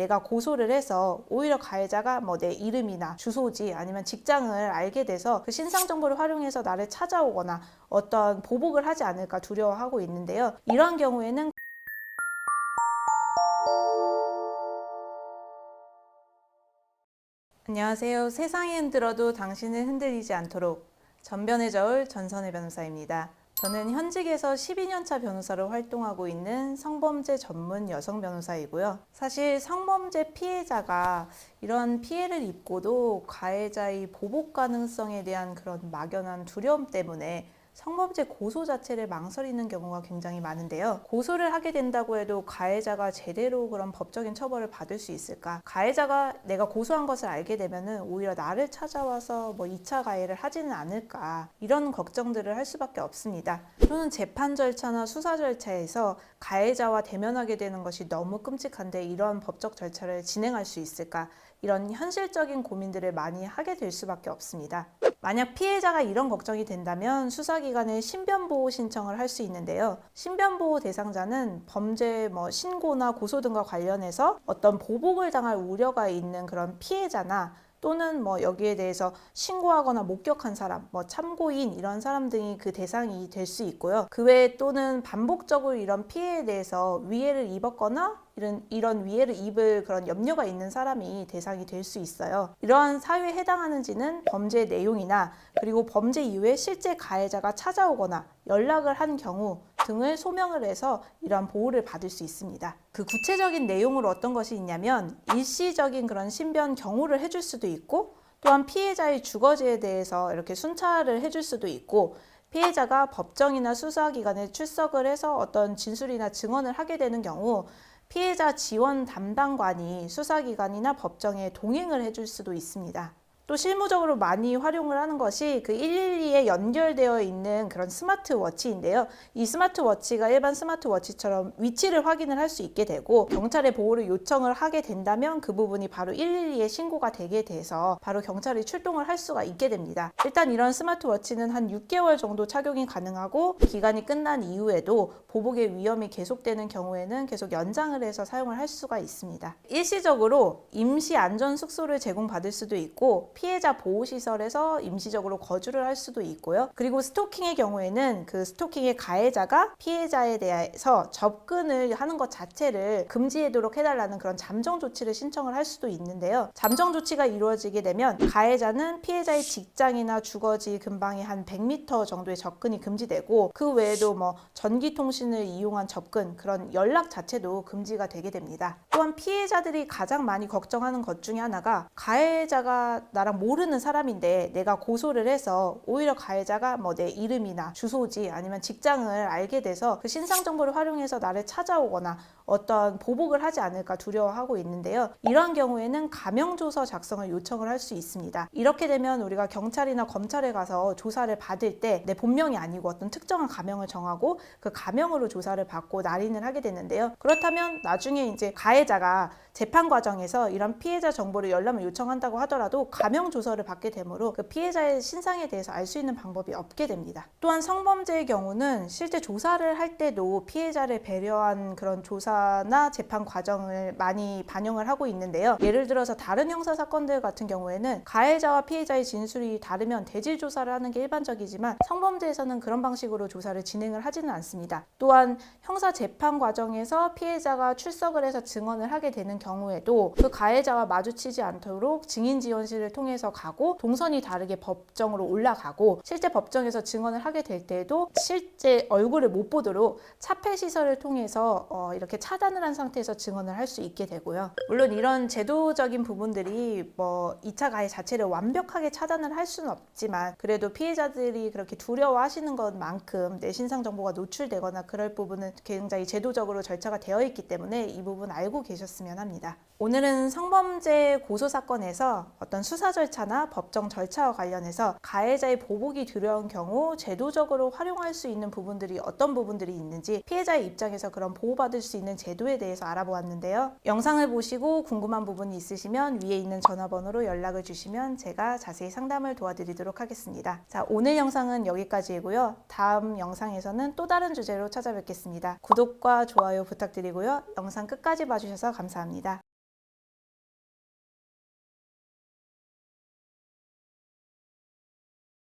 내가 고소를 해서 오히려 가해자가 뭐 내 이름이나 주소지 아니면 직장을 알게 돼서 그 신상 정보를 활용해서 나를 찾아오거나 어떤 보복을 하지 않을까 두려워하고 있는데요. 이런 경우에는 안녕하세요. 세상이 흔들어도 당신은 흔들리지 않도록 전변의 저울 전선의 변호사입니다. 저는 현직에서 12년차 변호사로 활동하고 있는 성범죄 전문 여성 변호사이고요. 사실 성범죄 피해자가 이런 피해를 입고도 가해자의 보복 가능성에 대한 그런 막연한 두려움 때문에 성범죄 고소 자체를 망설이는 경우가 굉장히 많은데요. 고소를 하게 된다고 해도 가해자가 제대로 그런 법적인 처벌을 받을 수 있을까? 가해자가 내가 고소한 것을 알게 되면은 오히려 나를 찾아와서 뭐 2차 가해를 하지는 않을까? 이런 걱정들을 할 수밖에 없습니다. 또는 재판 절차나 수사 절차에서 가해자와 대면하게 되는 것이 너무 끔찍한데 이런 법적 절차를 진행할 수 있을까? 이런 현실적인 고민들을 많이 하게 될 수밖에 없습니다. 만약 피해자가 이런 걱정이 된다면 수사기관에 신변보호 신청을 할 수 있는데요. 신변보호 대상자는 범죄 뭐 신고나 고소 등과 관련해서 어떤 보복을 당할 우려가 있는 그런 피해자나 또는 뭐 여기에 대해서 신고하거나 목격한 사람, 뭐 참고인 이런 사람 등이 그 대상이 될 수 있고요. 그 외에 또는 반복적으로 이런 피해에 대해서 위해를 입었거나 이런 이런 위해를 입을 그런 염려가 있는 사람이 대상이 될 수 있어요. 이러한 사유에 해당하는지는 범죄 내용이나 그리고 범죄 이후에 실제 가해자가 찾아오거나 연락을 한 경우 등을 소명을 해서 이러한 보호를 받을 수 있습니다. 그 구체적인 내용으로 어떤 것이 있냐면 일시적인 그런 신변 경호를 해줄 수도 있고 또한 피해자의 주거지에 대해서 이렇게 순찰을 해줄 수도 있고 피해자가 법정이나 수사기관에 출석을 해서 어떤 진술이나 증언을 하게 되는 경우 피해자 지원 담당관이 수사기관이나 법정에 동행을 해줄 수도 있습니다. 또 실무적으로 많이 활용을 하는 것이 그 112에 연결되어 있는 그런 스마트워치인데요. 이 스마트워치가 일반 스마트워치처럼 위치를 확인을 할 수 있게 되고 경찰에 보호를 요청을 하게 된다면 그 부분이 바로 112에 신고가 되게 돼서 바로 경찰이 출동을 할 수가 있게 됩니다. 일단 이런 스마트워치는 한 6개월 정도 착용이 가능하고 기간이 끝난 이후에도 보복의 위험이 계속되는 경우에는 계속 연장을 해서 사용을 할 수가 있습니다. 일시적으로 임시 안전 숙소를 제공받을 수도 있고 피해자 보호시설에서 임시적으로 거주를 할 수도 있고요. 그리고 스토킹의 경우에는 그 스토킹의 가해자가 피해자에 대해서 접근을 하는 것 자체를 금지하도록 해달라는 그런 잠정 조치를 신청을 할 수도 있는데요. 잠정 조치가 이루어지게 되면 가해자는 피해자의 직장이나 주거지 근방에 한 100m 정도의 접근이 금지되고 그 외에도 뭐 전기통신을 이용한 접근 그런 연락 자체도 금지가 되게 됩니다. 또한 피해자들이 가장 많이 걱정하는 것 중에 하나가 가해자가 나랑 모르는 사람인데 내가 고소를 해서 오히려 가해자가 뭐 내 이름이나 주소지 아니면 직장을 알게 돼서 그 신상 정보를 활용해서 나를 찾아오거나 어떤 보복을 하지 않을까 두려워하고 있는데요. 이러한 경우에는 가명조서 작성을 요청을 할 수 있습니다. 이렇게 되면 우리가 경찰이나 검찰에 가서 조사를 받을 때 내 본명이 아니고 어떤 특정한 가명을 정하고 그 가명으로 조사를 받고 날인을 하게 되는데요. 그렇다면 나중에 이제 가해자가 재판 과정에서 이런 피해자 정보를 열람을 요청한다고 하더라도 가명 조서를 받게 되므로 그 피해자의 신상에 대해서 알 수 있는 방법이 없게 됩니다. 또한 성범죄의 경우는 실제 조사를 할 때도 피해자를 배려한 그런 조사나 재판 과정을 많이 반영을 하고 있는데요. 예를 들어서 다른 형사 사건들 같은 경우에는 가해자와 피해자의 진술이 다르면 대질 조사를 하는 게 일반적이지만 성범죄에서는 그런 방식으로 조사를 진행을 하지는 않습니다. 또한 형사 재판 과정에서 피해자가 출석을 해서 증언을 하게 되는 경우에도 그 가해자와 마주치지 않도록 증인 지원실을 통해 서 가고 동선이 다르게 법정으로 올라가고 실제 법정에서 증언을 하게 될 때에도 실제 얼굴을 못 보도록 차폐 시설을 통해서 어, 이렇게 차단을 한 상태에서 증언을 할 수 있게 되고요. 물론 이런 제도적인 부분들이 뭐 2차 가해 자체를 완벽하게 차단을 할 수는 없지만 그래도 피해자들이 그렇게 두려워하시는 것만큼 내 신상 정보가 노출되거나 그럴 부분은 굉장히 제도적으로 절차가 되어 있기 때문에 이 부분 알고 계셨으면 합니다. 오늘은 성범죄 고소 사건에서 어떤 절차나 법정 절차와 관련해서 가해자의 보복이 두려운 경우 제도적으로 활용할 수 있는 부분들이 어떤 부분들이 있는지 피해자의 입장에서 그런 보호받을 수 있는 제도에 대해서 알아보았는데요. 영상을 보시고 궁금한 부분이 있으시면 위에 있는 전화번호로 연락을 주시면 제가 자세히 상담을 도와드리도록 하겠습니다. 자, 오늘 영상은 여기까지이고요. 다음 영상에서는 또 다른 주제로 찾아뵙겠습니다. 구독과 좋아요 부탁드리고요. 영상 끝까지 봐주셔서 감사합니다.